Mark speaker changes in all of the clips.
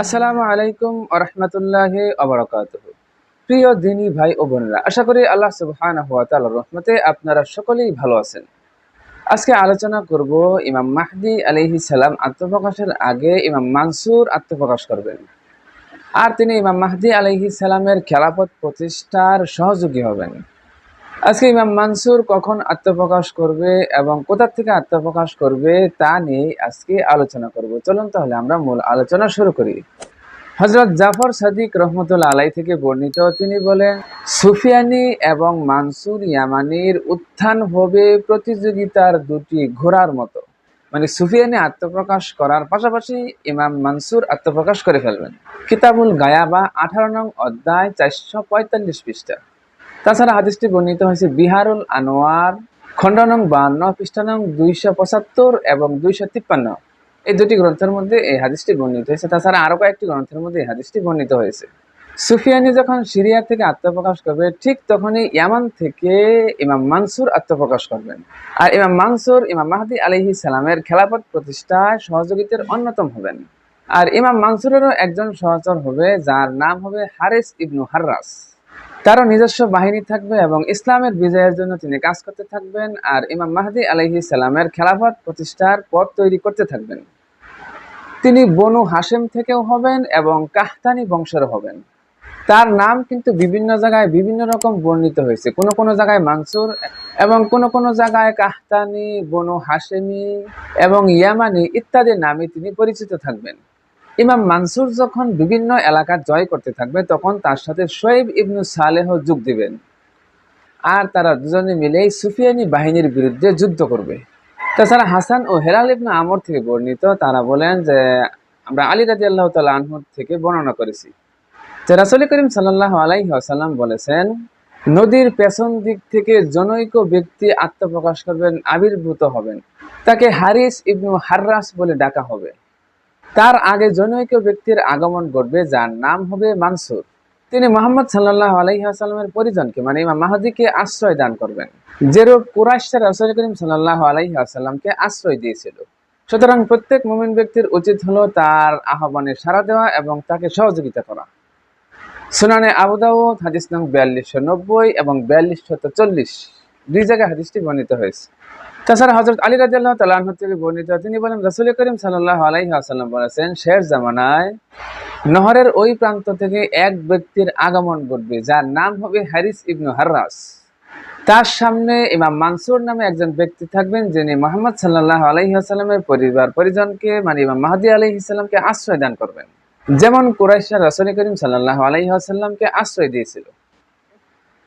Speaker 1: আসসালামু আলাইকুম আরহামতুল্লাহ আবরাকাত প্রিয় দিনী ভাই ও বোনেরা, আশা করি আল্লাহ সুবহানাহু ওয়া তাআলার রহমতে আপনারা সকলেই ভালো আছেন। আজকে আলোচনা করব ইমাম মাহদি আলাইহিস সালাম আত্মপ্রকাশের আগে ইমাম মানসুর আত্মপ্রকাশ করবেন। আর তিনি ইমাম মাহদি আলাইহিস সালামের খেলাফত প্রতিষ্ঠার সহযোগী হবেন। আজকে ইমাম মানসুর কখন আত্মপ্রকাশ করবে এবং কোথা থেকে আত্মপ্রকাশ করবে তা নিয়ে আজকে আলোচনা করব। চলুন তাহলে আমরা মূল আলোচনা শুরু করি। হজরত জাফর সাদিক রহমতুল্লাহ আলাই থেকে বর্ণিত, তিনি বলেন, সুফিয়ানি এবং মানসুর ইয়ামানির উত্থান হবে প্রতিযোগিতার দুটি ঘোড়ার মতো। মানে সুফিয়ানি আত্মপ্রকাশ করার পাশাপাশি ইমাম মানসুর আত্মপ্রকাশ করে ফেলবেন। কিতাবুল গায়াবা, আঠারো নং অধ্যায়, চারশো পঁয়তাল্লিশ পৃষ্ঠা। তাছাড়া হাদিসটি বর্ণিত হয়েছে বিহারুল আনোয়ার, খণ্ড নং বান্ন পৃষ্ঠানং দুইশো পঁচাত্তর এবং দুইশো তিপ্পান্ন। এই দুটি গ্রন্থের মধ্যে এই হাদিসটি বর্ণিত হয়েছে। তাছাড়া আরও কয়েকটি গ্রন্থের মধ্যে এই হাদিসটি বর্ণিত হয়েছে। সুফিয়ানি যখন সিরিয়া থেকে আত্মপ্রকাশ করবে, ঠিক তখনই ইয়ামান থেকে ইমাম মানসুর আত্মপ্রকাশ করবেন। আর ইমাম মানসুর, ইমাম মাহদি আলহি সালামের খেলাফত প্রতিষ্ঠায় সহযোগিতার অন্যতম হবেন। আর ইমাম মানসুরেরও একজন সহচর হবে, যার নাম হবে হারেস ইবনু হার্রাস তারও নিজস্ব বাহিনী থাকবে এবং ইসলামের বিজয়ের জন্য তিনি কাজ করতে থাকবেন আর ইমাম মাহদি আলহি সালামের খেলাফত প্রতিষ্ঠার পথ তৈরি করতে থাকবেন। তিনি বনু হাসেম থেকেও হবেন এবং কাহতানি বংশের হবেন। তার নাম কিন্তু বিভিন্ন জায়গায় বিভিন্ন রকম বর্ণিত হয়েছে। কোনো কোনো জায়গায় মাংসুর এবং কোনো কোনো জায়গায় কাহতানি, বনু হাসেমি এবং ইয়ামানি ইত্যাদি নামে তিনি পরিচিত থাকবেন। ইমাম মানসুর যখন বিভিন্ন এলাকা জয় করতে থাকবে, তখন তার সাথে শোয়েব ইবনু সালেহ যোগ দিবেন। আর তারা দুজনে মিলে সুফিয়ানি বাহিনীর বিরুদ্ধে যুদ্ধ করবে। তাছাড়া হাসান ও হেলাল ইবনু আমর থেকে বর্ণিত, তারা বলেন যে, আমরা আলী রাজি আল্লাহ তাল আনহুর থেকে বর্ণনা করেছি। যে রাসুল করিম সাল্লাহ আলাইহি আসাল্লাম বলেছেন, নদীর পেছন দিক থেকে জনৈক ব্যক্তি আত্মপ্রকাশ করবেন, আবির্ভূত হবেন। তাকে হারিস ইবনু হার্রাস বলে ডাকা হবে। তার আগে জনৈক ব্যক্তির আগমন ঘটবে, যার নাম হবে মানসুর। তিনি মোহাম্মদ সাল্লাহ আলাইসাল্লামের পরিজনকে মানে ইমাম মাহাদিকে আশ্রয় দান করবেন। যেরূপ কুরাইশা রাসুল করিম সাল্লাহ আলাইসাল্লামকে আশ্রয় দিয়েছিল। সুতরাং প্রত্যেক মুমিন ব্যক্তির উচিত হলো তার আহ্বানে সাড়া দেওয়া এবং তাকে সহযোগিতা করা। সুনানে আবুদাউদ হাদিস নং বিয়াল্লিশশো নব্বই এবং বিয়াল্লিশশো চল্লিশ দুই জায়গায় হাদিসটি বর্ণিত হয়েছে। তাছাড়া হজরত আলী রাজি আল্লাহ তালাহ থেকে বর্ণিত তিনি বলেন রসুল করিম সাল্লাহ আলাইহি আসাল্লাম বলেছেন, শেষ জামানায় নহরের ওই প্রান্ত থেকে এক ব্যক্তির আগমন ঘটবে, যার নাম হবে হারিস ইবনু হার্রাস তার সামনে ইমাম মানসুর নামে একজন ব্যক্তি থাকবেন, যিনি মোহাম্মদ সাল্লাহ আলাইহি আসাল্লামের পরিবার, পরিজনকে মানে ইমাম মাহাদি আলাইহি সাল্লামকে আশ্রয় দান করবেন। যেমন কুরাইশা রসুল করিম সাল্লাহ আলাইহি আসাল্লামকে আশ্রয় দিয়েছিল।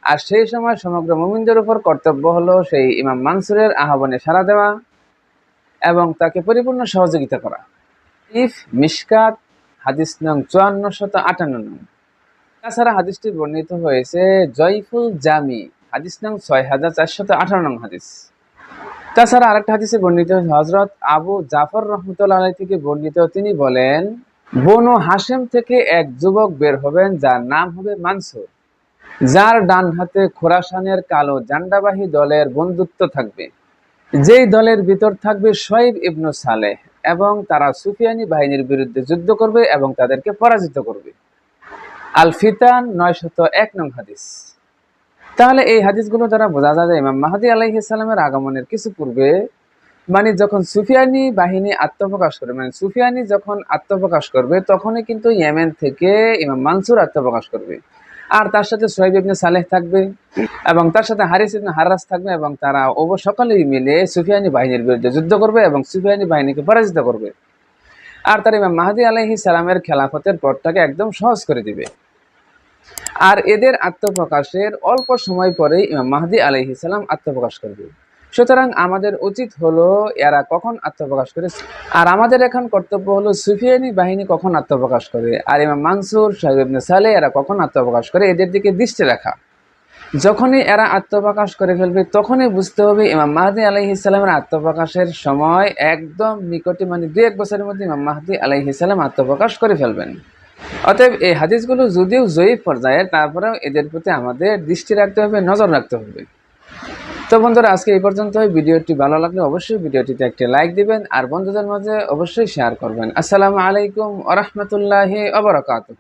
Speaker 1: আর সেই সময় সমগ্র মুমিনদের উপর কর্তব্য হলো সেই ইমাম মানসুরের আহ্বানে সাড়া দেওয়া এবং তাকে পরিপূর্ণ সহযোগিতা করা। ইফ মিসকাত হাদিস নং চুয়ান্ন শত আটান্ন নং। তাছাড়া হাদিসটি বর্ণিত হয়েছে জয়ফুল জামি, হাদিস নং ছয় হাজার চারশত আঠারো নং হাদিস। তাছাড়া আরেকটা হাদিসে বর্ণিত হয়েছে হজরত আবু জাফর রহমতুল্লাহ থেকে বর্ণিত তিনি বলেন, বনু হাসেম থেকে এক যুবক বের হবেন যার নাম হবে মানসুর। যার ডান হাতে খোরাসানের কালো জান্ডাবাহী দলের বন্ধুত্ব থাকবে। যেই দলের ভিতর থাকবে শৈব ইবনু সালেহ এবং তারা সুফিয়ানি বাহিনীর বিরুদ্ধে যুদ্ধ করবে এবং তাদেরকে পরাজিত করবে। আল ফিতান নয়শত এক নং হাদিস। তাহলে এই হাদিসগুলো দ্বারা বোঝা যায় ইমাম মাহাদি আলাইহিসালামের আগমনের কিছু পূর্বে মানে যখন সুফিয়ানি বাহিনী আত্মপ্রকাশ করবে মানে সুফিয়ানি যখন আত্মপ্রকাশ করবে, তখনই কিন্তু ইয়েমেন থেকে ইমাম মানসুর আত্মপ্রকাশ করবে। আর তার সাথে সোহেব ইবনে সালেহ থাকবে এবং তার সাথে হারিস ইবনে হারাস থাকবে এবং তারা ওব সকলেই মিলে সুফিয়ানি বাহিনীর বিরুদ্ধে যুদ্ধ করবে এবং সুফিয়ানি বাহিনীকে পরাজিত করবে। আর তার ইমাম মাহাদি আলহি সালামের খেলাফতের পথটাকে একদম সহজ করে দিবে। আর এদের আত্মপ্রকাশের অল্প সময় পরেই ইমাম মাহাদি আলহি সালাম আত্মপ্রকাশ করবে। সুতরাং আমাদের উচিত হলো এরা কখন আত্মপ্রকাশ করে আর আমাদের এখন কর্তব্য হলো সুফিয়ানি বাহিনী কখন আত্মপ্রকাশ করে। আর ইমাম মানসুর সাহেব সালে এরা কখন আত্মপ্রকাশ করে? এদের দিকে দৃষ্টি রাখা। যখনই এরা আত্মপ্রকাশ করে ফেলবে, তখনই বুঝতে হবে ইমাম মাহাদি আলাইহি সালামের আত্মপ্রকাশের সময় একদম নিকটে মানে দু এক বছরের মধ্যে ইমাম মাহাদি আলাইহি সালাম আত্মপ্রকাশ করে ফেলবেন। অতএব এই হাদিসগুলো যদিও জয়ীফ পর্যায়ের, তারপরেও এদের প্রতি আমাদের দৃষ্টি রাখতে হবে, নজর রাখতে হবে। তো বন্ধুরা, আজকে এই পর্যন্তই। ভিডিওটি ভালো লাগলে অবশ্যই ভিডিওটিতে একটি লাইক দিবেন আর বন্ধুদের মাঝে অবশ্যই শেয়ার করবেন। আসসালামু আলাইকুম আরহামতুল্লাহ রহমতুল্লাহি আবরকাতুহ